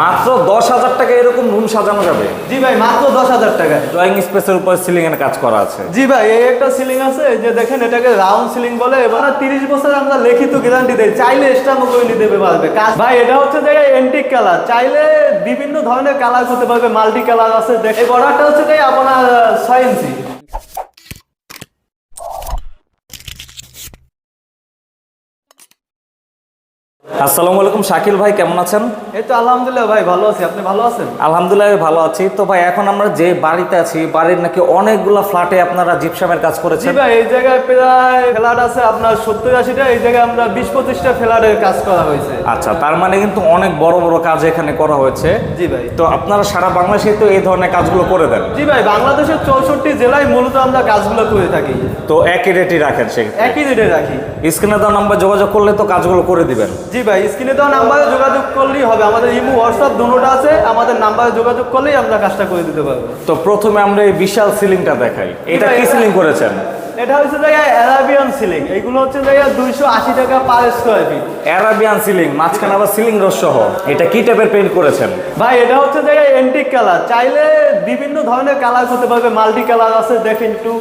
মাত্র দশ হাজার টাকা এরকম রুম সাজানো যাবে। জি ভাই মাত্র দশ হাজার টাকা। ড্রয়িং স্পেসের উপর সিলিং এর কাজ করা আছে। জি ভাই এই একটা সিলিং আছে যে দেখেন এটাকে রাউন্ড সিলিং বলে এবার তিরিশ বছর আমরা লিখিত গ্যারান্টি দেই। চাইলে এক্সট্রা করে নিতে পারবে কাজ ভাই এটা হচ্ছে যে এন্টিক কালার চাইলে বিভিন্ন ধরনের কালার করতে পারবে মাল্টি কালার আছে। দেখ এই বর্ডারটা হচ্ছে যে আপনার ছয় ইঞ্চি আসসালামু আলাইকুম শাকিল ভাই কেমন আছেন? এই তো আলহামদুলিল্লাহ ভাই ভালো আছি। আপনি ভালো আছেন? আলহামদুলিল্লাহ ভালো আছি। তো ভাই এখন আমরা যে বাড়িতে আছি বাড়ির নাকি অনেকগুলো ফ্ল্যাটে আপনারা জিপসামের কাজ করেছেন। ভাই এই জায়গায় প্রায় ফ্ল্যাট আছে আপনার সত্তর আশিটা এই জায়গায় আমরা বিশ পঁচিশটা ফ্ল্যাটের কাজ করা হয়েছে। আচ্ছা তার মানে কিন্তু অনেক বড় বড় কাজ এখানে করা হয়েছে। জি ভাই। তো আপনারা সারা বাংলাদেশে তো এই ধরনের কাজগুলো করে দেন? জি ভাই বাংলাদেশের চৌষট্টি জেলায় মূলত আমরা কাজগুলো করে থাকি। তো একই রেটই রাখেন সেক্ষেত্রে একই রেটে রাখি। স্ক্রিনে দেওয়া নাম্বার যোগাযোগ করলে তো কাজগুলো করে দিবেন। জি ভাই স্ক্রিনে দেওয়া নাম্বারে যোগাযোগ করলেই হবে। আমাদের ইমো হোয়াটসঅ্যাপ দুটোটা আছে। আমাদের নাম্বারে যোগাযোগ করলেই আমরা কাজটা করে দিতে পারব। তো প্রথমে আমরা এই বিশাল সিলিংটা দেখাই। এটা কি সিলিং করেছেন? এটা হচ্ছে জায়গায় অ্যারাবিয়ান সিলিং। এইগুলো হচ্ছে জায়গায় দুইশো আশি টাকা per square feet Arabian ceiling মাঝখানে আবার সিলিং রস সহ। এটা কি টাইপের পেইন্ট করেছেন? ভাই এটা হচ্ছে জায়গায় এন্টিক কালার চাইলে বিভিন্ন ধরনের কালার হতে পারবে। মাল্টি কালার আছে দেখেন একটু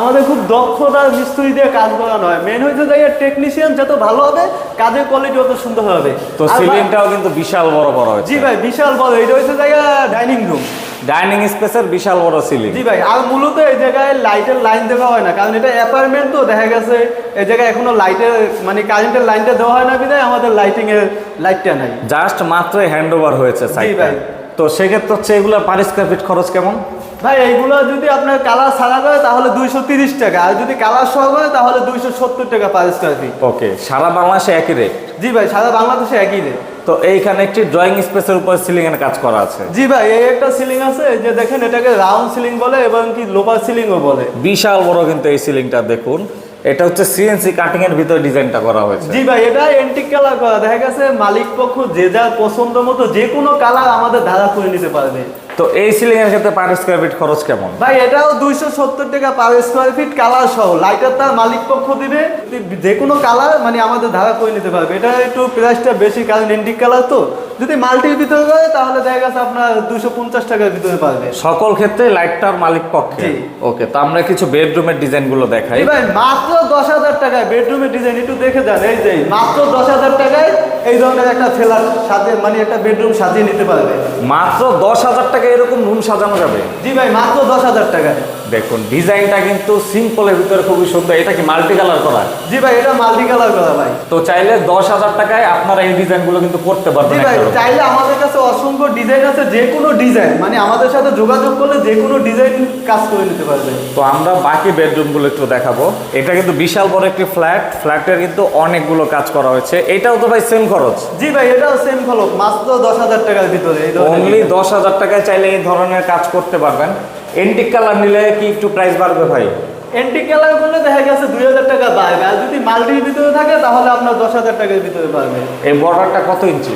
আমাদের খুব দক্ষতার মিস্ত্রি দিয়ে কাজ করানো হয়। মেন হচ্ছে জায়গায় টেকনিশিয়ান যত ভালো হবে কাজের কোয়ালিটি অত সুন্দর হবে। তো সিলিংটাও কিন্তু বিশাল বড় বড় হয়েছে। জি ভাই বিশাল বড়। এটা হচ্ছে জায়গা ডাইনিং রুম ডাইনিং স্পেসের বিশাল বড় সিলিং জি ভাই আর মূলত এই জায়গায় লাইটের লাইন দেওয়া হয় না। কারণ এটা অ্যাপার্টমেন্ট তো দেখা গেছে এই জায়গায় এখনও লাইটের মানে কারেন্টের লাইনটা দেওয়া হয় না বিধায় আমাদের লাইটিং এর লাইটটা নাই। জাস্ট মাত্র হ্যান্ড ওভার হয়েছে সাইডটা ভাই। তো সেক্ষেত্রে হচ্ছে এগুলো পার স্কোয়ার ফিট খরচ কেমন? ভাই এইগুলো যদি আপনার কালার ছাড়া করে তাহলে দুইশো তিরিশ টাকা। আর যদি কালার সহ করে তাহলে দুইশো সত্তর টাকা পার স্কোয়ার ফিট ওকে সারা বাংলাদেশে একই রেট জি ভাই সারা বাংলাদেশে একই রেট তো এইখানে একটি ড্রয়িং স্পেসের উপর সিলিং এর কাজ করা আছে? জি ভাই এই একটা সিলিং আছে যে দেখেন এটাকে রাউন্ড সিলিং বলে এবং কি লোপার সিলিংও বলে। বিশাল বড় কিন্তু এই সিলিংটা দেখুন। এটা হচ্ছে সিএনসি কাটিং এর ভিতরে ডিজাইনটা করা হয়েছে। জি ভাই এটা এন্টিক কালার করা। দেখা গেছে মালিক পক্ষ যে যার পছন্দ মতো যে কোনো কালার আমাদের ধারা করে নিতে পারবে। তো এই সিলিং এর ক্ষেত্রে পার স্কোয়ার ফিট খরচ কেমন? ভাই এটাও দুইশো সত্তর টাকা পার স্কোয়ার ফিট কালার সহ। লাইটার তার মালিক পক্ষ দিবে। যে কোনো কালার মানে আমাদের ধারা করে নিতে পারবে। এটা একটু প্রাইসটা বেশি কারণ এন্টিক কালার তো। যদি মাল্টির ভিতরে করে তাহলে দেখা গেছে আপনার দুশো পঞ্চাশ টাকার ভিতরে পারবে সকল ক্ষেত্রে লাইটটার মালিক পক্ষে। ওকে তো আমরা কিছু বেডরুমের ডিজাইনগুলো দেখাই ভাই মাত্র দশ হাজার টাকায় বেডরুমের ডিজাইন একটু দেখে যান। এই যে মাত্র দশ হাজার টাকায় এই ধরনের একটা ফেলার সাথে মানে একটা বেডরুম সাজিয়ে নিতে পারবে। মাত্র দশ হাজার টাকা এরকম রুম সাজানো যাবে? জি ভাই মাত্র দশ হাজার টাকায় দেখুন ডিজাইনটা কিন্তু সিম্পলের ভিতরে খুবই সুন্দর। এটা কি মাল্টি কালার করা? জি ভাই এটা মাল্টি কালার করা ভাই। তো চাইলে দশ হাজার টাকায় আপনারা এই ডিজাইনগুলো কিন্তু করতে জি পারবেন ভাই চাইলে আমাদের কাছে অসংখ্য ডিজাইন আছে যে কোনো ডিজাইন। মানে আমাদের সাথে যোগাযোগ করলে যে কোনো ডিজাইন কাজ করে নিতে পারবে। তো আমরা বাকি বেডরুমগুলো একটু দেখাবো। এটা কিন্তু বিশাল বড় একটি ফ্ল্যাট ফ্ল্যাটের কিন্তু অনেকগুলো কাজ করা হয়েছে। এটাও তো ভাই সেম খরচ? জি ভাই এটাও সেম খরচ। মাত্র দশ হাজার টাকার ভিতরে অনলি দশ হাজার টাকায় চাইলে এই ধরনের কাজ করতে পারবেন। এন্টিক কালার নিলে কি একটু প্রাইস বাড়বে ভাই? এন্টিক কালার করলে দেখা গেছে দুই হাজার টাকা বাড়বে আর যদি মাল্টির ভিতরে থাকে তাহলে আপনার দশ হাজার টাকার ভিতরে পারবে এই বর্ডারটা কত ইঞ্চি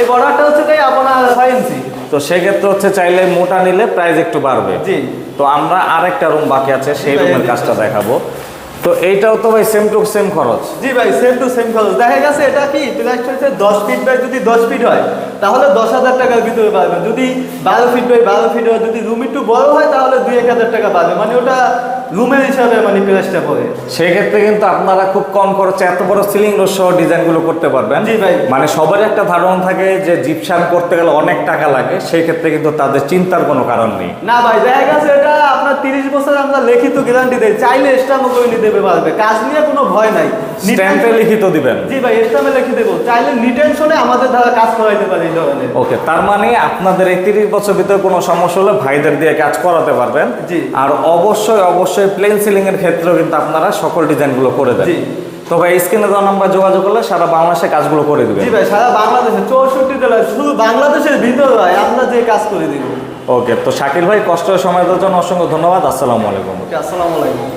এই বর্ডারটা হচ্ছে তাই আপনার ছয় ইঞ্চি তো সেক্ষেত্রে হচ্ছে চাইলে মোটা নিলে প্রাইস একটু বাড়বে। জি। তো আমরা আরেকটা রুম বাকি আছে সেই রুমের কাজটা দেখাবো। তো এইটাও তো ভাই সেম টু সেম খরচ। জি ভাই সেম টু সেম খরচ। দেখা গেছে এটা কি? প্রাইসটা হচ্ছে দশ ফিট বাই যদি দশ ফিট হয় তাহলে দশ হাজার টাকার ভিতরে পারবে যদি বারো ফিট বাই বারো ফিট হয় যদি রুম একটু বড় হয় তাহলে দুই এক হাজার টাকা পাবে। মানে ওটা রুমের হিসাবে মানে প্রাইসটা পড়ে। সেক্ষেত্রে কিন্তু আপনারা খুব কম খরচে এত বড় সিলিং রোড সহ ডিজাইনগুলো করতে পারবেন। জি ভাই। মানে সবারই একটা ধারণা থাকে যে জিপসাম করতে গেলে অনেক টাকা লাগে সেই ক্ষেত্রে কিন্তু তাদের চিন্তার কোনো কারণ নেই। না ভাই দেখা গেছে এটা তিরিশ বছর আমরা লিখিত গ্যারান্টি দেয় চাইলে স্টাম্প করে নিতে পারবে কাজ নিয়ে কোনো ভয় নাই। স্ট্যাম্পে লিখিত দিবেন। জি ভাই স্টাম্পে লিখে দেবো। চাইলে নিটেনশনে আমাদের দ্বারা কাজ করাইতে পারে এই ধরনের। ওকে তার মানে আপনাদের এই তিরিশ বছর ভিতরে কোনো সমস্যা হলে ভাইদের দিয়ে কাজ করাতে পারবেন। জি। আর অবশ্যই অবশ্যই প্লেন সিলিং এর ক্ষেত্রেও কিন্তু আপনারা সকল ডিজাইনগুলো করে দেন। জি। তো ভাই স্ক্রিনে দেওয়া নাম্বার যোগাযোগ করলে সারা বাংলাদেশে কাজগুলো করে দিবেন। জি ভাই সারা বাংলাদেশে চৌষট্টি জেলায় শুধু বাংলাদেশের ভিতরে ভাই আমরা যে কাজ করে দিব। ওকে তো শাকিল ভাই, কষ্টের সময় দেওয়ার জন্য অসংখ্য ধন্যবাদ। আসসালামু আলাইকুম। ওকে, আসসালামু আলাইকুম।